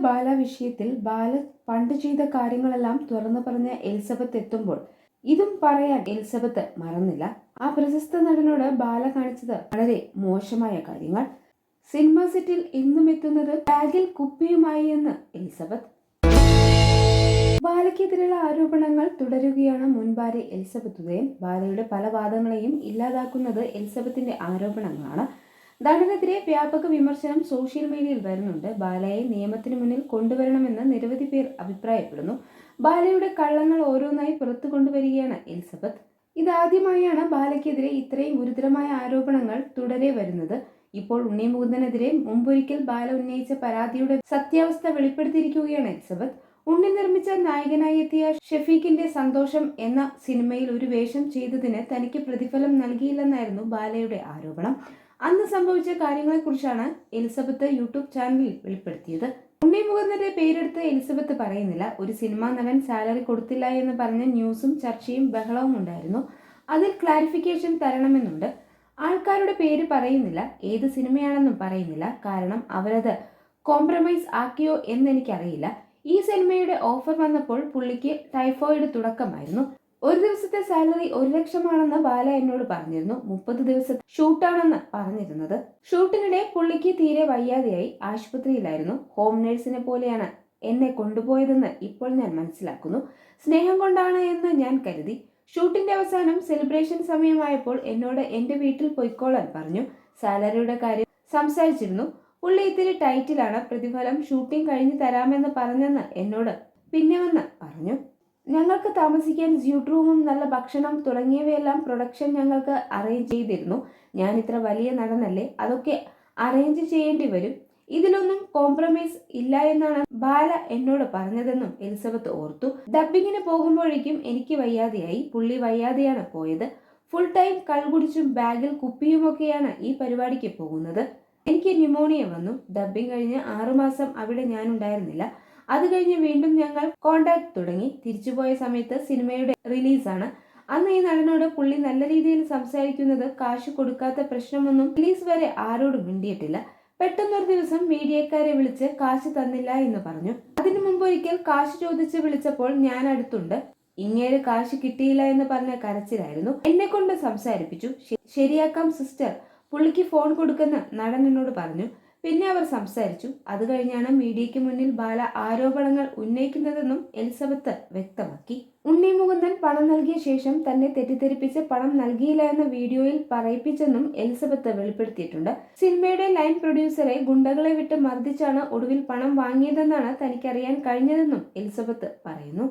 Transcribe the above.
ബാല വിഷയത്തിൽ ബാല പണ്ട് ചെയ്ത കാര്യങ്ങളെല്ലാം തുറന്നു പറഞ്ഞ എലിസബത്ത് എത്തുമ്പോൾ ഇതും പറയാൻ എലിസബത്ത് മറന്നില്ല. ആ പ്രശസ്ത നടനോട് ബാല കാണിച്ചത് വളരെ മോശമായ കാര്യങ്ങൾ. സിനിമ സെറ്റിൽ എന്നും എത്തുന്നത് ബാഗിൽ കുപ്പിയുമായി എന്ന് എലിസബത്ത്. ബാലയ്ക്കെതിരെയുള്ള ആരോപണങ്ങൾ തുടരുകയാണ് മുൻപാരെ എലിസബത്ത് ഉദയൻ. ബാലയുടെ പല വാദങ്ങളെയും ഇല്ലാതാക്കുന്നത് എലിസബത്തിന്റെ ആരോപണങ്ങളാണ്. നടനെതിരെ വ്യാപക വിമർശനം സോഷ്യൽ മീഡിയയിൽ വരുന്നുണ്ട്. ബാലയെ നിയമത്തിന് മുന്നിൽ കൊണ്ടുവരണമെന്ന് നിരവധി പേർ അഭിപ്രായപ്പെടുന്നു. ബാലയുടെ കള്ളങ്ങൾ ഓരോന്നായി പുറത്തു കൊണ്ടുവരികയാണ് എലിസബത്ത്. ഇതാദ്യമായാണ് ബാലയ്ക്കെതിരെ ഇത്രയും ഗുരുതരമായ ആരോപണങ്ങൾ തുടരെ വരുന്നത്. ഇപ്പോൾ ഉണ്ണി മുകുന്ദനെതിരെ മുമ്പൊരിക്കൽ ബാല ഉന്നയിച്ച പരാതിയുടെ സത്യാവസ്ഥ വെളിപ്പെടുത്തിയിരിക്കുകയാണ് എലിസബത്ത്. ഉണ്ണി നിർമ്മിച്ച നായകനായി എത്തിയ ഷെഫീഖിന്റെ സന്തോഷം എന്ന സിനിമയിൽ ഒരു വേഷം ചെയ്തതിന് തനിക്ക് പ്രതിഫലം നൽകിയില്ലെന്നായിരുന്നു ബാലയുടെ ആരോപണം. അന്ന് സംഭവിച്ച കാര്യങ്ങളെക്കുറിച്ചാണ് എലിസബത്ത് യൂട്യൂബ് ചാനലിൽ വെളിപ്പെടുത്തിയത്. ഉണ്ണി മുഖർന്നന്റെ പേരെടുത്ത് എലിസബത്ത് പറയുന്നില്ല. ഒരു സിനിമാ നടൻ സാലറി കൊടുത്തില്ല എന്ന് പറഞ്ഞ ന്യൂസും ചർച്ചയും ബഹളവും ഉണ്ടായിരുന്നു. അതിൽ ക്ലാരിഫിക്കേഷൻ തരണമെന്നുണ്ട്. ആൾക്കാരുടെ പേര് പറയുന്നില്ല. ഏത് സിനിമയാണെന്നും പറയുന്നില്ല. കാരണം അവരത് കോംപ്രമൈസ് ആക്കിയോ എന്ന് എനിക്കറിയില്ല ഈ സിനിമയുടെ ഓഫർ വന്നപ്പോൾ പുള്ളിക്ക് ടൈഫോയിഡ് തുടക്കമായിരുന്നു. ഒരു ദിവസത്തെ സാലറി ഒരു ലക്ഷമാണെന്ന് ബാല എന്നോട് പറഞ്ഞിരുന്നു. മുപ്പത് ദിവസത്തെ ഷൂട്ടാണെന്ന് പറഞ്ഞിരുന്നത്. ഷൂട്ടിനിടെ പുള്ളിക്ക് തീരെ വയ്യാതെയായി ആശുപത്രിയിലായിരുന്നു. ഹോം നേഴ്സിനെ പോലെയാണ് എന്നെ കൊണ്ടുപോയതെന്ന് ഇപ്പോൾ ഞാൻ മനസ്സിലാക്കുന്നു. സ്നേഹം കൊണ്ടാണ് എന്ന് ഞാൻ കരുതി. ഷൂട്ടിന്റെ അവസാനം സെലിബ്രേഷൻ സമയമായപ്പോൾ എന്നോട് എന്റെ വീട്ടിൽ പൊയ്ക്കോളാൻ പറഞ്ഞു. സാലറിയുടെ കാര്യം സംസാരിച്ചിരുന്നു. പുള്ളി ഇത്തിരി ടൈറ്റിലാണ്. പ്രതിഫലം ഷൂട്ടിംഗ് കഴിഞ്ഞു തരാമെന്ന് പറഞ്ഞെന്ന് എന്നോട് പിന്നെ വന്ന് പറഞ്ഞു. ഞങ്ങൾക്ക് താമസിക്കാൻ സ്യൂട്ട് റൂമും നല്ല ഭക്ഷണം തുടങ്ങിയവയെല്ലാം പ്രൊഡക്ഷൻ ഞങ്ങൾക്ക് അറേഞ്ച് ചെയ്തിരുന്നു. ഞാൻ ഇത്ര വലിയ നടനല്ലേ? അതൊക്കെ അറേഞ്ച് ചെയ്യേണ്ടി വരും. ഇതിലൊന്നും കോംപ്രമൈസ് ഇല്ല എന്നാണ് ബാല എന്നോട് പറഞ്ഞതെന്നും എലിസബത്ത് ഓർത്തു. ഡബ്ബിങ്ങിന് പോകുമ്പോഴേക്കും എനിക്ക് വയ്യാതെയായി. പുള്ളി വയ്യാതെയാണ് പോയത്. ഫുൾ ടൈം കൾകുടിച്ചും ബാഗിൽ കുപ്പിയുമൊക്കെയാണ് ഈ പരിപാടിക്ക് പോകുന്നത്. എനിക്ക് ന്യൂമോണിയ വന്നു. ഡബ്ബിംഗ് കഴിഞ്ഞ് ആറുമാസം അവിടെ ഞാൻ ഉണ്ടായിരുന്നില്ല. അത് കഴിഞ്ഞ് വീണ്ടും ഞങ്ങൾ കോണ്ടാക്ട് തുടങ്ങി. തിരിച്ചുപോയ സമയത്ത് സിനിമയുടെ റിലീസാണ്. അന്ന് ഈ നടനോട് പുള്ളി നല്ല രീതിയിൽ സംസാരിക്കുന്നത് കാശ് കൊടുക്കാത്ത പ്രശ്നമൊന്നും റിലീസ് വരെ ആരോടും മിണ്ടിയിട്ടില്ല. പെട്ടെന്നൊരു ദിവസം മീഡിയക്കാരെ വിളിച്ച് കാശ് തന്നില്ല എന്ന് പറഞ്ഞു. അതിനു മുമ്പ് ഒരിക്കൽ കാശ് ചോദിച്ച് വിളിച്ചപ്പോൾ ഞാൻ അടുത്തുണ്ട്. ഇങ്ങേര് കാശ് കിട്ടിയില്ല എന്ന് പറഞ്ഞ കരച്ചിലായിരുന്നു. എന്നെ കൊണ്ട് സംസാരിപ്പിച്ചു ശരിയാക്കാം സിസ്റ്റർ. പുള്ളിക്ക് ഫോൺ കൊടുക്കുന്ന നടൻ എന്നോട് പറഞ്ഞു. പിന്നെ അവർ സംസാരിച്ചു. അത് കഴിഞ്ഞാണ് മീഡിയയ്ക്ക് മുന്നിൽ ബാല ആരോപണങ്ങൾ ഉന്നയിക്കുന്നതെന്നും എലിസബത്ത് വ്യക്തമാക്കി. ഉണ്ണി മുകുന്ദൻ പണം നൽകിയ ശേഷം തന്നെ തെറ്റിദ്ധരിപ്പിച്ച് പണം നൽകിയില്ല എന്ന വീഡിയോയിൽ പറയിപ്പിച്ചെന്നും എലിസബത്ത് വെളിപ്പെടുത്തിയിട്ടുണ്ട്. സിനിമയുടെ ലൈൻ പ്രൊഡ്യൂസറെ ഗുണ്ടകളെ വിട്ട് മർദ്ദിച്ചാണ് ഒടുവിൽ പണം വാങ്ങിയതെന്നാണ് തനിക്കറിയാൻ കഴിഞ്ഞതെന്നും എലിസബത്ത് പറയുന്നു.